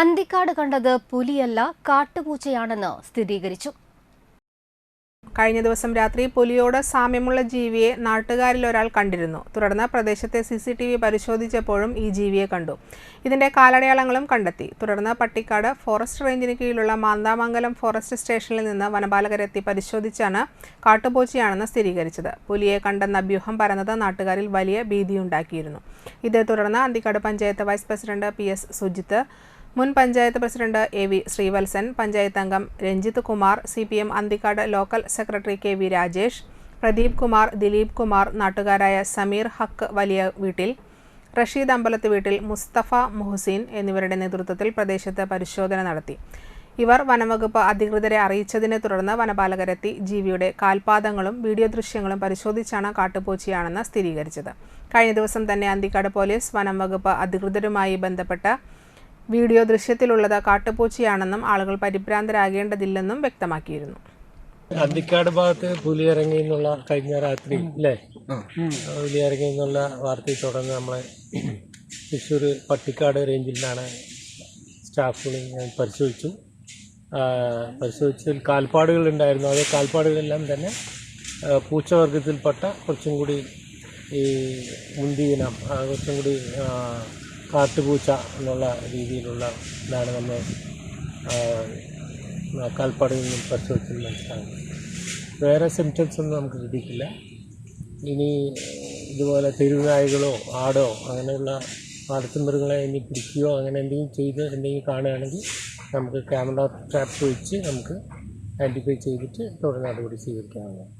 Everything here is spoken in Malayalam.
അന്തിക്കാട് കണ്ടത് പുലിയല്ല കാട്ടുപൂച്ചയാണെന്ന് സ്ഥിരീകരിച്ചു. കഴിഞ്ഞ ദിവസം രാത്രി പുലിയോട് സാമ്യമുള്ള ജീവിയെ നാട്ടുകാരിൽ ഒരാൾ കണ്ടിരുന്നു. തുടർന്ന് പ്രദേശത്തെ സി സി ടി വി പരിശോധിച്ചപ്പോഴും ഈ ജീവിയെ കണ്ടു. ഇതിന്റെ കാലടയാളങ്ങളും കണ്ടെത്തി. തുടർന്ന് പട്ടിക്കാട് ഫോറസ്റ്റ് റേഞ്ചിന് കീഴിലുള്ള മാന്താമംഗലം ഫോറസ്റ്റ് സ്റ്റേഷനിൽ നിന്ന് വനപാലകരെത്തി പരിശോധിച്ചാണ് കാട്ടുപൂച്ചയാണെന്ന് സ്ഥിരീകരിച്ചത്. പുലിയെ കണ്ടെന്ന അഭ്യൂഹം പരന്നത് നാട്ടുകാരിൽ വലിയ ഭീതിയുണ്ടാക്കിയിരുന്നു. ഇതേ തുടർന്ന് Anthikkad panchayat vice president P S Sujith മുൻ panchayat president A V Sreevalsan panchayat അംഗം Ranjith Kumar C P M Anthikkad local secretary K V Rajesh Pradeep Kumar Dileep Kumar നാട്ടുകാരായ സമീർ ഹക്ക് വലിയ വീട്ടിൽ റഷീദ് അമ്പലത്ത് വീട്ടിൽ മുസ്തഫ മുഹസീൻ എന്നിവരുടെ നേതൃത്വത്തിൽ പ്രദേശത്ത് പരിശോധന നടത്തി. ഇവർ വനംവകുപ്പ് അധികൃതരെ അറിയിച്ചതിനെ തുടർന്ന് വനപാലകരെത്തി ജീവിയുടെ കാൽപാദങ്ങളും വീഡിയോ ദൃശ്യങ്ങളും പരിശോധിച്ചാണ് കാട്ടുപൂച്ചയാണെന്ന് സ്ഥിരീകരിച്ചത്. കഴിഞ്ഞ ദിവസം തന്നെ അന്തിക്കാട് പോലീസ് വനംവകുപ്പ് അധികൃതരുമായി ബന്ധപ്പെട്ട വീഡിയോ ദൃശ്യത്തിലുള്ളത് കാട്ടുപൂച്ചയാണെന്നും ആളുകൾ പരിഭ്രാന്തരാകേണ്ടതില്ലെന്നും വ്യക്തമാക്കിയിരുന്നു. അന്തിക്കാട് ഭാഗത്ത് പുലി ഇറങ്ങി എന്നുള്ള കഴിഞ്ഞ രാത്രി അല്ലേ? പുലി ഇറങ്ങി എന്നുള്ള വാർത്തയെ തുടർന്ന് നമ്മളെ തൃശ്ശൂർ പട്ടിക്കാട് റേഞ്ചിൽ നിന്നാണ് സ്റ്റാഫുകൾ ഞാൻ പരിശോധിച്ചു. പരിശോധിച്ചതിൽ കാൽപ്പാടുകൾ ഉണ്ടായിരുന്നു. അതേ കാൽപ്പാടുകളെല്ലാം തന്നെ പൂച്ചവർഗത്തിൽപ്പെട്ട കുറച്ചും കൂടി ഈ മുന്തിയിനം കുറച്ചും കൂടി കാട്ടുപൂച്ച എന്നുള്ള രീതിയിലുള്ള ഇതാണ് നമ്മൾ കാൽപ്പാടിൽ നിന്നും പരിശോധിച്ച് മനസ്സിലാകുന്നത്. വേറെ സിംറ്റംസ് ഒന്നും നമുക്ക് കിട്ടിയിട്ടില്ല. ഇനി ഇതുപോലെ തെരുവുനായകളോ ആടോ അങ്ങനെയുള്ള വളർത്തുമൃഗങ്ങളെ ഇനി പിടിക്കുകയോ അങ്ങനെ എന്തെങ്കിലും ചെയ്ത് എന്തെങ്കിലും കാണുകയാണെങ്കിൽ നമുക്ക് ക്യാമറ ട്രാപ്പ് വെച്ച് നമുക്ക് ഐഡന്റിഫൈ ചെയ്തിട്ട് തുടർ നടപടി സ്വീകരിക്കാവുന്നതാണ്.